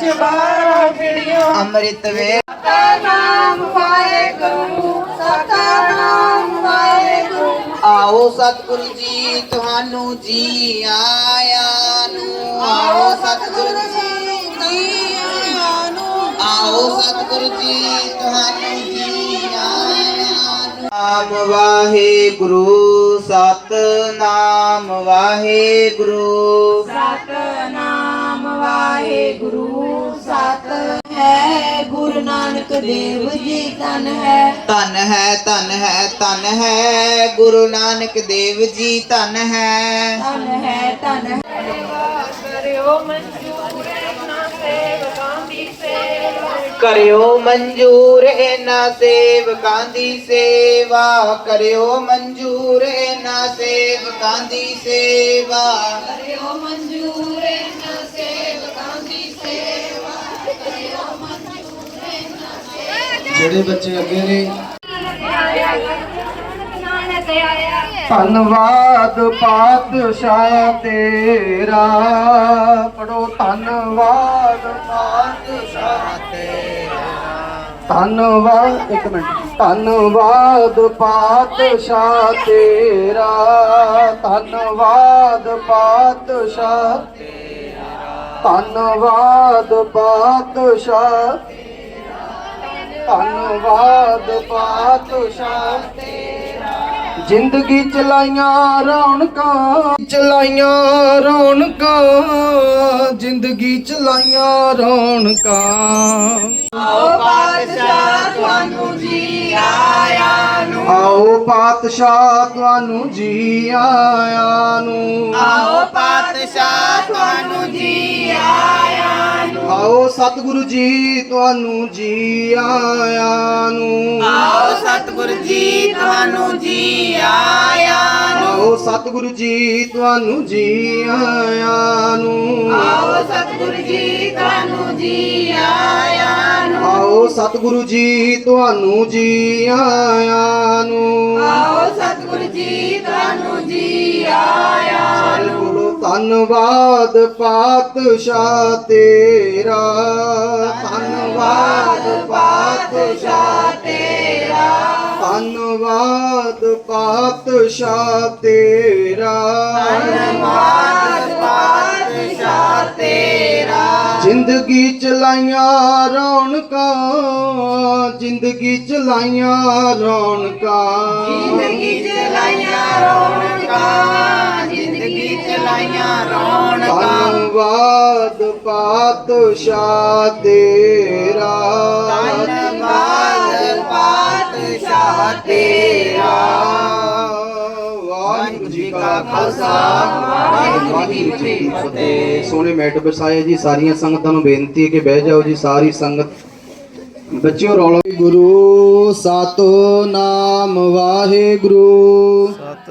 ਵਿੱਚ ਬਾਰਾਂ ਪੀੜੀਆਂ ਅੰਮ੍ਰਿਤ ਵੇ ਨਾਮ ਵਾਹਿਗੁਰੂ ਸਤਨਾਮ ਵਾਹਿਗੁਰੂ ਆਓ ਸਤਿਗੁਰੂ ਜੀ ਤੁਹਾਨੂੰ ਜੀ ਆਇਆਂ ਨੂੰ। ਆਓ ਸਤਿਗੁਰੂ ਜੀ ਜੀ ਆਇਆਂ ਨੂੰ। ਆਓ ਸਤਿਗੁਰੂ ਜੀ ਤੁਹਾਨੂੰ ਜੀ ਆਇਆਂ ਨੂੰ। ਨਾਮ ਵਾਹਿਗੁਰੂ ਸਤਨਾਮ ਵਾਹਿਗੁਰੂ। ਸਤਨਾਮ ਵਾਹਿਗੁਰੂ ਸਤ ਹੈ ਗੁਰੂ ਨਾਨਕ ਦੇਵ ਜੀ ਤਨ ਹੈ। ਧਨ ਹੈ ਧਨ ਹੈ ਧਨ ਹੈ ਗੁਰੂ ਨਾਨਕ ਦੇਵ ਜੀ ਧਨ ਹੈ। ਤਨ ਹੈ ਤਨ ਹੈ। ਕਰਿਓ ਮਨਜੂਰ ਨਾ ਸੇਵਕਾਂ ਦੀ ਸੇਵਾ। ਕਰਿਓ ਮਨਜੂਰ ਇਹਨਾਂ ਸੇਵਕਾਂ ਦੀ ਸੇਵਾ। ਕਰਿਓ ਮਨਜੂਰ ਇਹਨਾਂ ਸੇਵਕਾਂ ਦੀ ਸੇਵਾ। ਕਰਿਓ ਮਨਜੂਰ ਜਿਹੜੇ ਬੱਚੇ ਅੱਗੇ ਨੇ। ਧੰਨਵਾਦ ਪਾਤਸ਼ਾਹ ਤੇਰਾ। ਪੜੋ ਧੰਨਵਾਦ ਪਾਤਸ਼ਾਹ ਤੇਰਾ। ਧੰਨਵਾਦ, ਇੱਕ ਮਿੰਟ। ਧੰਨਵਾਦ ਪਾਤਸ਼ਾਹ ਤੇਰਾ। ਧੰਨਵਾਦ ਪਾਤਸ਼ਾਹ ਤੇਰਾ। ਧੰਨਵਾਦ ਪਾਤਸ਼ਾਹ ਧੰਨਵਾਦ ਪਾਤਸ਼ਾਹ ਤੇਰਾ ਜ਼ਿੰਦਗੀ ਚਲਾਈਆਂ ਰੌਣਕਾਂ ਚਲਾਈਆਂ ਰੌਣਕਾਂ ਜ਼ਿੰਦਗੀ ਚਲਾਈਆਂ ਰੌਣਕਾਂ। ਆਓ ਪਾਤਸ਼ਾਹ ਤੁਹਾਨੂੰ ਜੀ ਆਇਆਂ ਨੂੰ। ਆਓ ਪਾਤਸ਼ਾਹ ਤੁਹਾਨੂੰ ਜੀ ਆਇਆਂ ਨੂੰ। ਆਓ ਪਾਤਸ਼ਾਹ ਤੁਹਾਨੂੰ ਜੀ ਆਇਆਂ ਆਓ ਸਤਿਗੁਰੂ ਜੀ ਤੁਹਾਨੂੰ ਜੀ ਆਇਆਂ ਨੂੰ ਆਓ ਸਤਿਗੁਰੂ ਜੀ ਤੁਹਾਨੂੰ ਜੀ ਆਇਆਂ ਨੂੰ ਆਓ ਸਤਿਗੁਰੂ ਜੀ ਤੁਹਾਨੂੰ ਜੀ ਆਇਆਂ ਨੂੰ ਆਓ ਸਤਿਗੁਰੂ ਜੀ ਤੁਹਾਨੂੰ ਜੀ ਆਇਆਂ ਨੂੰ ਆਓ ਸਤਿਗੁਰੂ ਜੀ ਤੁਹਾਨੂੰ ਜੀ ਆਇਆਂ ਨੂੰ ਆਓ ਸਤਿਗੁਰੂ ਜੀ ਤੁਹਾਨੂੰ ਜੀ ਆਇਆਂ ਧੰਨਵਾਦ ਪਾਤਸ਼ਾਹ ਤੇਰਾ। ਧੰਨਵਾਦ ਪਾਤਸ਼ਾਹ ਤੇਰਾ। ਧੰਨਵਾਦ ਪਾਤਸ਼ਾਹ ਤੇਰਾ। ਧੰਨਵਾਦ ਪਾਤਸ਼ਾਹ ਤੇਰਾ। ਜ਼ਿੰਦਗੀ ਚਲਾਈਆਂ ਰੌਣਕਾਂ ਜ਼ਿੰਦਗੀ ਚਲਾਈਆਂ ਰੌਣਕਾਂ। ਜ਼ਿੰਦਗੀ ਚਲਾਈਆਂ ਰੌਣਕਾਂ ਜ਼ਿੰਦਗੀ ਚਲਾਈਆਂ ਰੌਣਕਾਂ। ਧੰਨਵਾਦ ਪਾਤਸ਼ਾਹ ਤੇਰਾ। ਧੰਨਵਾਦ ਪਾਤਸ਼ਾਹ ਤੇਰਾ। ਵਾਹਿਗੁਰੂ ਜੀ ਕਾ ਖਾਲਸਾ। ਵਾਹਿਗੁਰੂ ਜੀ ਕੀ ਫਤਿਹ। ਸੋਹਣੇ ਮੈਟ ਬਸਾਏ ਜੀ ਸਾਰੀਆਂ ਸੰਗਤਾਂ ਨੂੰ ਬੇਨਤੀ ਹੈ ਕਿ ਬਹਿ ਜਾਓ ਜੀ ਸਾਰੀ ਸੰਗਤ। ਬੱਚਿਓ ਰੌਲਾ ਗੁਰੂ। ਸਾਤੋ ਨਾਮ ਵਾਹਿਗੁਰੂ। ਸਤ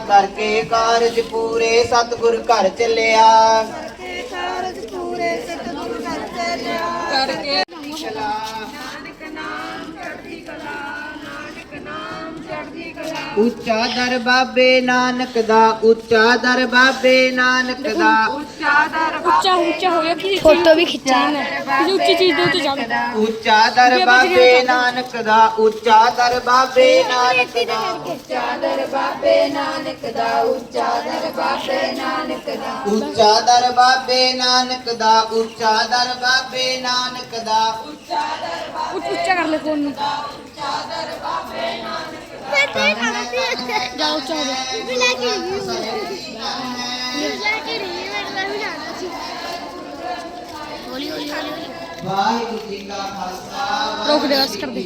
ਕਰਕੇ ਕਾਰਜ ਪੂਰੇ ਸਤਿਗੁਰ ਘਰ ਚੱਲਿਆ। ਕਰਕੇ ਉੱਚਾ ਦਰ ਬਾਬੇ ਨਾਨਕ ਦਾ ਉੱਚਾ ਦਰ ਬਾਬੇ ਨਾਨਕ ਦਾ ਉੱਚਾ ਦਰ ਉੱਚਾ ਉੱਚਾ ਹੋ ਗਿਆ ਕਿ ਫੋਟੋ ਵੀ ਖਿੱਚਣੀ ਮੈਂ ਕਿਸੇ ਉੱਚੀ ਚੀਜ਼ ਦੇ ਉੱਤੇ ਜਾਣਾ ਉੱਚਾ ਦਰ ਬਾਬੇ ਨਾਨਕ ਦਾ ਉੱਚਾ ਦਰ ਬਾਬੇ ਨਾਨਕ ਦਾ ਉੱਚਾ ਦਰ ਬਾਬੇ ਨਾਨਕ ਦਾ ਉੱਚਾ ਦਰ ਬਾਬੇ ਨਾਨਕ ਦਾ ਉੱਚਾ ਦਰ ਬਾਬੇ ਨਾਨਕ ਦਾ ਉੱਚਾ ਦਰ ਬਾਬੇ ਨਾਨਕ ਦਾ ਉੱਚ- ਉੱਚਾ ਕਰ ਲੈ ਫੋਨ ਨੂੰ ਜਾ ਉੱਚਾ ਹੋ ਜਾ ਵਾਹਿਗੁਰੂ ਜੀ ਕਾ ਖਾਲਸਾ ਰੋਕ ਦੇ ਬਸ ਕਰ ਦੇ।